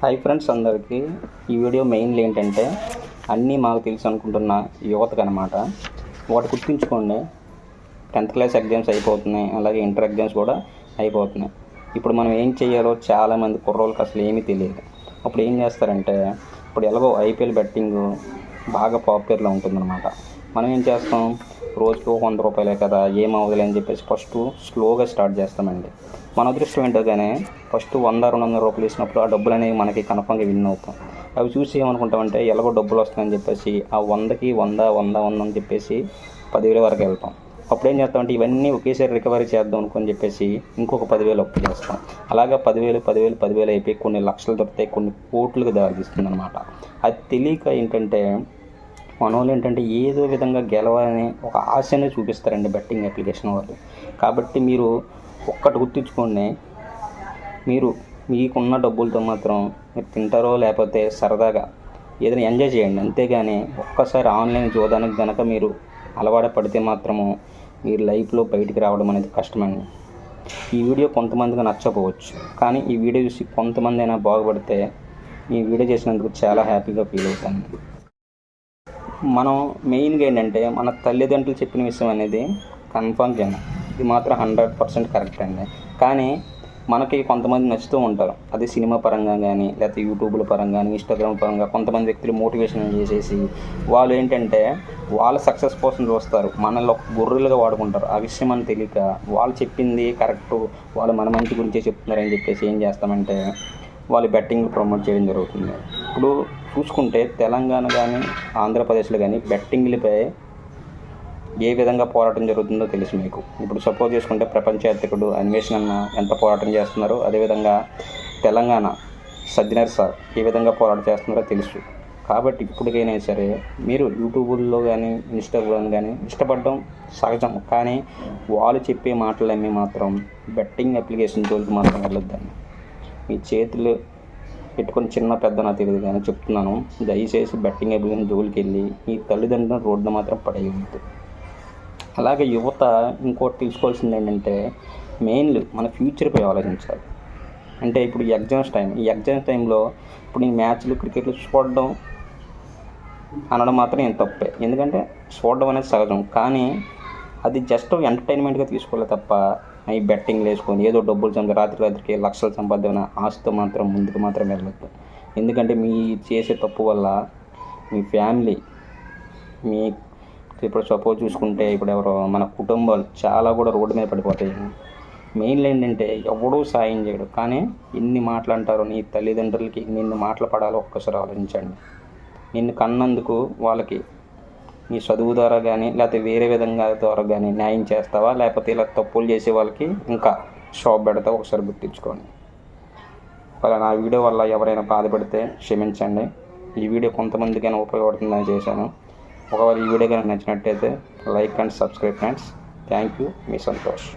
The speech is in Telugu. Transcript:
హాయ్ ఫ్రెండ్స్ అందరికీ. ఈ వీడియో మెయిన్లీ ఏంటంటే అన్నీ మాకు తెలుసు అనుకుంటున్న యువతకు అనమాట ఒకటి గుర్తుంచుకోండి. టెన్త్ క్లాస్ ఎగ్జామ్స్ అయిపోతున్నాయి. అలాగే ఇంటర్ ఎగ్జామ్స్ కూడా అయిపోతున్నాయి. ఇప్పుడు మనం ఏం చేయాలో చాలామంది కుర్రోళ్ళకి అసలు ఏమీ తెలియదు. అప్పుడు ఏం చేస్తారంటే ఇప్పుడు ఎలాగో ఐపీఎల్ బెట్టింగ్ బాగా పాపులర్లో ఉంటుందన్నమాట. మనం ఏం చేస్తాం? రోజుకి ఒక వంద రూపాయలే కదా ఏం అవ్వదులే అని చెప్పేసి ఫస్ట్ స్లోగా స్టార్ట్ చేస్తామండి. మన అదృష్టం ఏంటో కానీ ఫస్ట్ వంద రెండు వందల రూపాయలు ఇచ్చినప్పుడు ఆ డబ్బులు అనేవి మనకి కన్ఫామ్గా విన్ అవుతాం. అవి చూసి ఏమనుకుంటామంటే ఎలాగో డబ్బులు వస్తాయని చెప్పేసి ఆ వందకి వంద వంద వంద అని చెప్పేసి పదివేల వరకు వెళ్తాం. అప్పుడు ఏం చేస్తామంటే ఇవన్నీ ఒకేసారి రికవరీ చేద్దాం అనుకుని చెప్పేసి ఇంకొక పదివేలు అప్పు చేస్తాం. అలాగా పదివేలు పదివేలు పదివేలు అయిపోయి కొన్ని లక్షలు దొరుకుతాయి కొన్ని కోట్లకు దారితీస్తుంది అనమాట అది తెలియక ఏంటంటే మన వాళ్ళు ఏంటంటే ఏదో విధంగా గెలవాలని ఒక ఆశనే చూపిస్తారండి బెట్టింగ్ అప్లికేషన్ వాళ్ళు. కాబట్టి మీరు ఒక్కటి గుర్తించుకోండి మీరు మీకున్న డబ్బులతో మాత్రం మీరు తింటారో లేకపోతే సరదాగా ఏదైనా ఎంజాయ్ చేయండి. అంతేగాని ఒక్కసారి ఆన్లైన్ చూడడానికి కనుక మీరు అలవాటు పడితే మాత్రము మీరు లైఫ్లో బయటికి రావడం అనేది కష్టమండి. ఈ వీడియో కొంతమందికి నచ్చకపోవచ్చు. కానీ ఈ వీడియో చూసి కొంతమంది అయినా బాగుపడితే ఈ వీడియో చేసినందుకు చాలా హ్యాపీగా ఫీల్ అవుతాను మనం మెయిన్గా ఏంటంటే మన తల్లిదండ్రులు చెప్పిన విషయం అనేది కన్ఫామ్ చేయను ఇది మాత్రం హండ్రెడ్ పర్సెంట్ కరెక్ట్ అండి. కానీ మనకి కొంతమంది నచ్చుతూ ఉంటారు. అది సినిమా పరంగా కానీ లేకపోతే యూట్యూబ్ల పరంగా కానీ ఇన్స్టాగ్రామ్ పరంగా కొంతమంది వ్యక్తులు మోటివేషన్ చేసేసి వాళ్ళు ఏంటంటే వాళ్ళ సక్సెస్ కోసం చూస్తారు. మనల్ని ఒక గొర్రెలుగా వాడుకుంటారు. ఆ విషయం అని తెలియక వాళ్ళు చెప్పింది కరెక్ట్ వాళ్ళు మన మంచి గురించే చెప్తున్నారని చెప్పేసి ఏం చేస్తామంటే వాళ్ళు బెట్టింగ్ ప్రమోట్ చేయడం జరుగుతుంది. ఇప్పుడు చూసుకుంటే తెలంగాణ కానీ ఆంధ్రప్రదేశ్లో కానీ బెట్టింగ్లపై ఏ విధంగా పోరాటం జరుగుతుందో తెలుసు మీకు. ఇప్పుడు సపోజ్ చేసుకుంటే ప్రపంచాత్యకుడు అన్వేషణ అన్న ఎంత పోరాటం చేస్తున్నారో అదేవిధంగా తెలంగాణ సజ్జనర్ సార్ ఏ విధంగా పోరాటం చేస్తున్నారో తెలుసు. కాబట్టి ఇప్పటికైనా సరే మీరు యూట్యూబుల్లో కానీ ఇన్స్టాగ్రామ్ కానీ ఇష్టపడడం సహజం. కానీ వాళ్ళు చెప్పే మాటలన్నీ మాత్రం బెట్టింగ్ అప్లికేషన్ జోలికి మాత్రం వెళ్ళొద్దండి. మీ చేతులు పెట్టుకుని చిన్న పెద్ద నా తెలియదు కానీ చెప్తున్నాను. దయచేసి బెట్టింగ్ అప్లికేషన్ జోలికి వెళ్ళి మీ తల్లిదండ్రులను రోడ్డు మాత్రం పడేయవద్దు. అలాగే యువత ఇంకోటి తెలుసుకోవాల్సింది ఏంటంటే మెయిన్లీ మన ఫ్యూచర్పై ఆలోచించాలి. అంటే ఇప్పుడు ఈ ఎగ్జామ్స్ టైం ఈ ఎగ్జామ్స్ టైంలో ఇప్పుడు ఈ మ్యాచ్లు క్రికెట్లు చూడడం అనడం మాత్రం ఏం తప్పే. ఎందుకంటే చూడడం అనేది సహజం. కానీ అది జస్ట్ ఎంటర్టైన్మెంట్గా తీసుకోవాలి తప్ప ఈ బెట్టింగ్ వేసుకొని ఏదో డబ్బులు సంపద రాత్రి రాత్రికి లక్షలు సంపాదన ఆస్తితో మాత్రం ముందుకు మాత్రం వెళ్ళొద్దు. ఎందుకంటే మీ చేసే తప్పు వల్ల మీ ఫ్యామిలీ మీ ఇప్పుడు సపోజ్ చూసుకుంటే ఇప్పుడు ఎవరో మన కుటుంబాలు చాలా కూడా రోడ్డు మీద పడిపోతాయి. మెయిన్లీ ఏంటంటే ఎవడూ సాయం చేయడు. కానీ ఎన్ని మాటలు అంటారో నీ తల్లిదండ్రులకి నిన్ను మాటలు పడాలో ఒక్కసారి ఆలోచించండి. నిన్ను కన్నందుకు వాళ్ళకి నీ చదువు ద్వారా కానీ లేకపోతే వేరే విధంగా ద్వారా కానీ న్యాయం చేస్తావా? లేకపోతే ఇలా తప్పులు చేసే వాళ్ళకి ఇంకా షాప్ పెడతావా? ఒకసారి గుర్తించుకోండి అలా నా వీడియో వల్ల ఎవరైనా బాధపడితే క్షమించండి. ఈ వీడియో కొంతమందికైనా ఉపయోగపడుతుందని చేశాను. ఒకవేళ ఈ వీడియో కనుక నచ్చినట్టయితే like and subscribe friends. Thank you. Me Santosh.